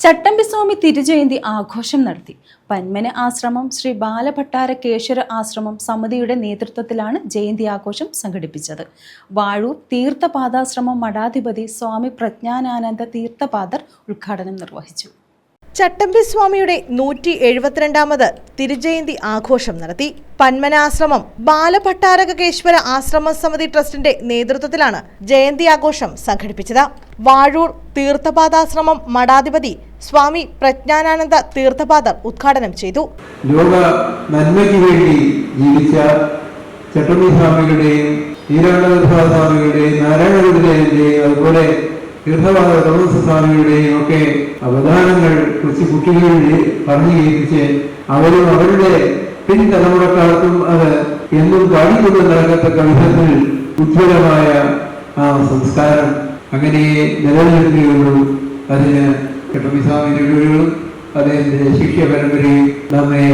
ചട്ടമ്പിസ്വാമി തിരുജയന്തി ആഘോഷം നടത്തി. പന്മന ആശ്രമം ശ്രീ ബാലഭട്ടാര കേശ്വര ആശ്രമം സമിതിയുടെ നേതൃത്വത്തിലാണ് ജയന്തി ആഘോഷം സംഘടിപ്പിച്ചത്. വാഴൂർ തീർത്ഥപാദാശ്രമം മഠാധിപതി സ്വാമി പ്രജ്ഞാനാനന്ദ തീർത്ഥപാദർ ഉദ്ഘാടനം നിർവഹിച്ചു. ചട്ടമ്പി സ്വാമിയുടെ നൂറ്റി എഴുപത്തിരണ്ടാമത് തിരുജയന്തി ആഘോഷം നടത്തി. പന്മനാശ്രമം ബാലഭട്ടാരകേശ്വര ആശ്രമ സമിതി ട്രസ്റ്റിന്റെ നേതൃത്വത്തിലാണ് ജയന്തി ആഘോഷം സംഘടിപ്പിച്ചത്. വാഴൂർ തീർത്ഥപാദാശ്രമം മഠാധിപതി സ്വാമി പ്രജ്ഞാനാനന്ദ തീർത്ഥപാദർ ഉദ്ഘാടനം ചെയ്തു. ലോക നന്മയ്ക്ക് വേണ്ടി ജീവിച്ച ചട്ടമ്പി സ്വാമികളുടെയും ഈരാണ്ടനാഥ സ്വാമികളുടെയും നാരായണഗുരുദേവന്റെയും അതുപോലെ തീർത്ഥപാദ തോമസ് സ്വാമികളുടെയും ഒക്കെ അവദാനങ്ങൾ കൊച്ചു കുട്ടികളിൽ പറഞ്ഞു കേൾപ്പിച്ച് അവരും അവരുടെ പിൻതലമുറക്കാർക്കും അത് എന്നും പാടിക്കൊണ്ട് നടക്കത്തക്ക വിധത്തിൽ ഉജ്ജ്വലമായ ആ സംസ്കാരം അങ്ങനെ നിലനിൽക്കുകയുള്ളൂ. അതിന് രഘുകളും അദ്ദേഹത്തിന്റെ പരമ്പരയും നമ്മെ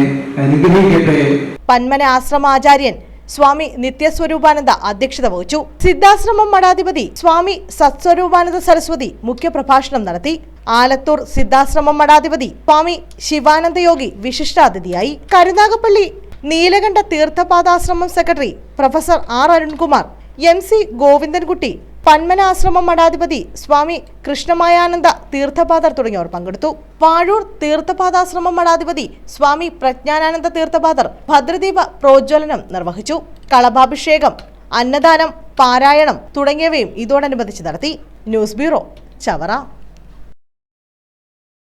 പന്മന ആശ്രമാചാര്യൻ സ്വാമി നിത്യസ്വരൂപാനന്ദ അധ്യക്ഷത വഹിച്ചു. സിദ്ധാശ്രമം മഠാധിപതി സ്വാമി സത്സ്വരൂപാനന്ദ സരസ്വതി മുഖ്യപ്രഭാഷണം നടത്തി. ആലത്തൂർ സിദ്ധാശ്രമം മഠാധിപതി Swami Sivananda Yogi വിശിഷ്ടാതിഥിയായി. Karunagappally Neelakanta Theerthapadashramam secretary professor R Arunkumar M C Govindankutty Panmanashramam മഠാധിപതി Swami Krishnamayananda Theerthapadar തുടങ്ങിയവർ പങ്കെടുത്തു. വാഴൂർ തീർത്ഥപാദാശ്രമം മഠാധിപതി സ്വാമി പ്രജ്ഞാനാനന്ദ തീർത്ഥപാദർ ഭദ്രദീപ പ്രോജ്വലനം നിർവഹിച്ചു. കളഭാഭിഷേകം അന്നദാനം പാരായണം തുടങ്ങിയവയും ഇതോടനുബന്ധിച്ച് നടത്തി. News bureau Chavara.